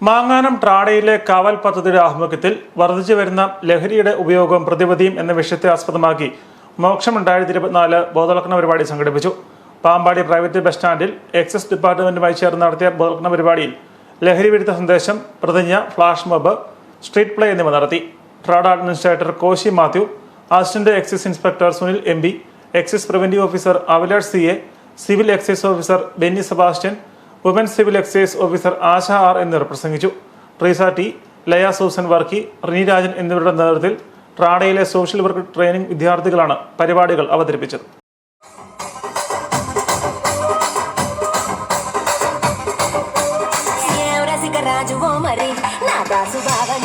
മാങ്ങാനം ട്രാഡയിലെ കാവൽ പദ്ധതിയുടെ ആഭിമുഖ്യത്തിൽ വർദ്ധിച്ചു വരുന്ന ലഹരിയുടെ ഉപയോഗം പ്രതിപതിയും എന്ന വിഷയത്തെ ആസ്പദമാക്കി മോക്ഷം രണ്ടായിരത്തി ഇരുപത്തിനാല് ബോധവൽക്കരണ പരിപാടി സംഘടിപ്പിച്ചു. പാമ്പാടി പ്രൈവറ്റ് ബസ് സ്റ്റാൻഡിൽ എക്സൈസ് ഡിപ്പാർട്ട്മെന്റുമായി ചേർന്ന് നടത്തിയ ബോധവൽക്കരണ പരിപാടിയിൽ ലഹരി വിരുദ്ധ സന്ദേശം പ്രതിജ്ഞ ഫ്ലാഷ് മോബ് സ്ട്രീറ്റ് പ്ലേ എന്നിവ നടത്തി. Trad administrator Koshy Mathew assistant excise inspector Sunil M B excise preventive officer Avilash C A civil excise officer Benny Sebastian woman civil excise officer Asha R എന്നിവർ പ്രസംഗിച്ചു Treesa T Laya Susan Varkey Rini Rajan എന്നിവരുടെ നേതൃത്വത്തിൽ ട്രാഡയിലെ social work training വിദ്യാർത്ഥികളാണ് പരിപാടികൾ അവതരിപ്പിച്ചത് ఎవరసిక రాజువో మరి నా దాసు బావ నీతో ఎప్పుడింత కిరికిరి